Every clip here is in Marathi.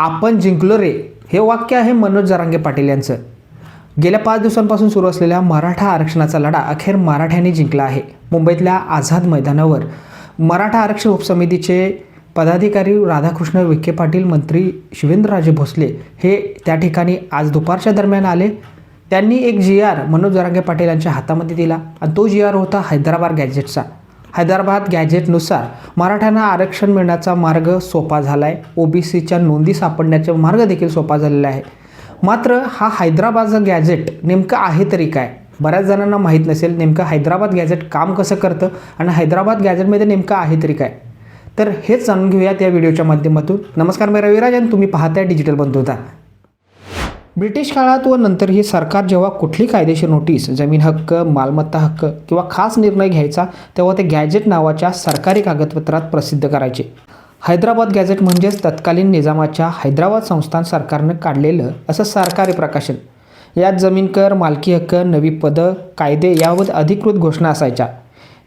आपण जिंकलो रे हे वाक्य आहे मनोज जरांगे पाटील यांचं. गेल्या पाच दिवसांपासून सुरू असलेल्या मराठा आरक्षणाचा लढा अखेर मराठ्यांनी जिंकला आहे. मुंबईतल्या आझाद मैदानावर मराठा आरक्षण उपसमितीचे पदाधिकारी राधाकृष्ण विखे पाटील मंत्री शिवेंद्रराजे भोसले हे त्या ठिकाणी आज दुपारच्या दरम्यान आले. त्यांनी एक जी आर मनोज जरांगे पाटील यांच्या हातामध्ये दिला आणि तो जी आर होता हैदराबाद गॅजेटचा हैदराबाद गॅजेटनुसार मराठ्यांना आरक्षण मिळण्याचा मार्ग सोपा झाला आहे ओबीसीच्या नोंदी सापडण्याचा मार्ग देखील सोपा झालेला आहे. मात्र हा हैदराबादचं गॅजेट नेमकं आहे तरी काय? बऱ्याच जणांना माहीत नसेल नेमकं हैदराबाद गॅजेट काम कसं करतं आणि हैदराबाद गॅजेटमध्ये नेमकं आहे तरी काय? तर हेच जाणून घेऊयात या व्हिडिओच्या माध्यमातून. नमस्कार मी रविराज आणि तुम्ही पाहताय डिजिटल बंधुता. ब्रिटिश काळात व नंतर हे सरकार जेव्हा कुठली कायदेशीर नोटीस जमीन हक्क मालमत्ता हक्क किंवा खास निर्णय घ्यायचा तेव्हा ते गॅजेट नावाच्या सरकारी कागदपत्रात प्रसिद्ध करायचे. हैदराबाद गॅजेट म्हणजेच तत्कालीन निजामाच्या हैदराबाद संस्थान सरकारनं काढलेलं असं सरकारी प्रकाशन. यात जमीन कर मालकी हक्क नवी पदं कायदे याबाबत अधिकृत घोषणा असायच्या.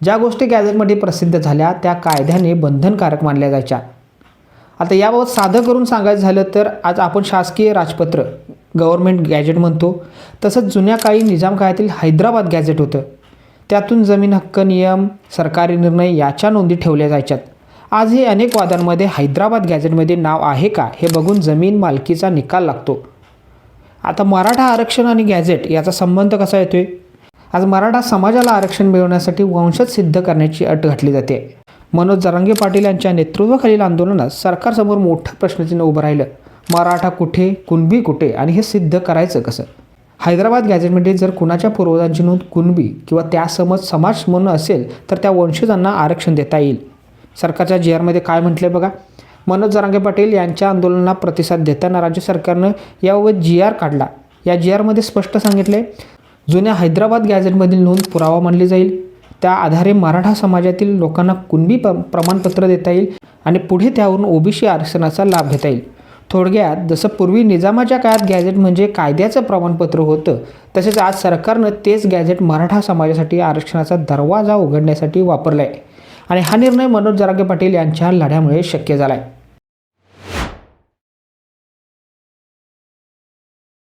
ज्या गोष्टी गॅजेटमध्ये प्रसिद्ध झाल्या त्या कायद्याने बंधनकारक मानल्या जायच्या. आता याबाबत साधं करून सांगायचं झालं तर आज आपण शासकीय राजपत्र गव्हर्मेंट गॅजेट म्हणतो. तसंच जुन्या काळी निजाम काळातील हैदराबाद गॅजेट होतं. त्यातून जमीन हक्क नियम सरकारी निर्णय याच्या नोंदी ठेवल्या जायच्यात. आजही अनेक वादांमध्ये हैदराबाद गॅजेटमध्ये नाव आहे का हे बघून जमीन मालकीचा निकाल लागतो. आता मराठा आरक्षण आणि गॅजेट याचा संबंध कसा येतो आहे आज मराठा समाजाला आरक्षण मिळवण्यासाठी वंशज सिद्ध करण्याची अट घातली जाते. मनोज जरांगे पाटील यांच्या नेतृत्वाखालील आंदोलनात सरकारसमोर मोठं प्रश्नचिन्ह उभं राहिलं. मराठा कुठे कुणबी कुठे आणि हे सिद्ध करायचं कसं? हैदराबाद गॅझेटमध्ये जर कुणाच्या पूर्वजांची नोंद कुणबी किंवा त्यासमज समाज म्हणून असेल तर त्या वंशजांना आरक्षण देता येईल. सरकारच्या जी आरमध्ये काय म्हटलं आहे बघा? मनोज जरांगे पाटील यांच्या आंदोलनाला प्रतिसाद देताना राज्य सरकारनं याबाबत जी आर काढला. या जी आरमध्ये स्पष्ट सांगितले जुन्या हैदराबाद गॅजेटमधील नोंद पुरावा मानली जाईल. त्या आधारे मराठा समाजातील लोकांना कुणबी प प्रमाणपत्र देता येईल आणि पुढे त्यावरून ओबीसी आरक्षणाचा लाभ घेता येईल. थोडक्यात जसं पूर्वी निजामाच्या काळात गॅजेट म्हणजे कायद्याचं प्रमाणपत्र होतं तसेच आज सरकारनं तेच गॅजेट मराठा समाजासाठी आरक्षणाचा दरवाजा उघडण्यासाठी वापरला आहे आणि हा निर्णय मनोज जरागे पाटील यांच्या लढ्यामुळे शक्य झाला आहे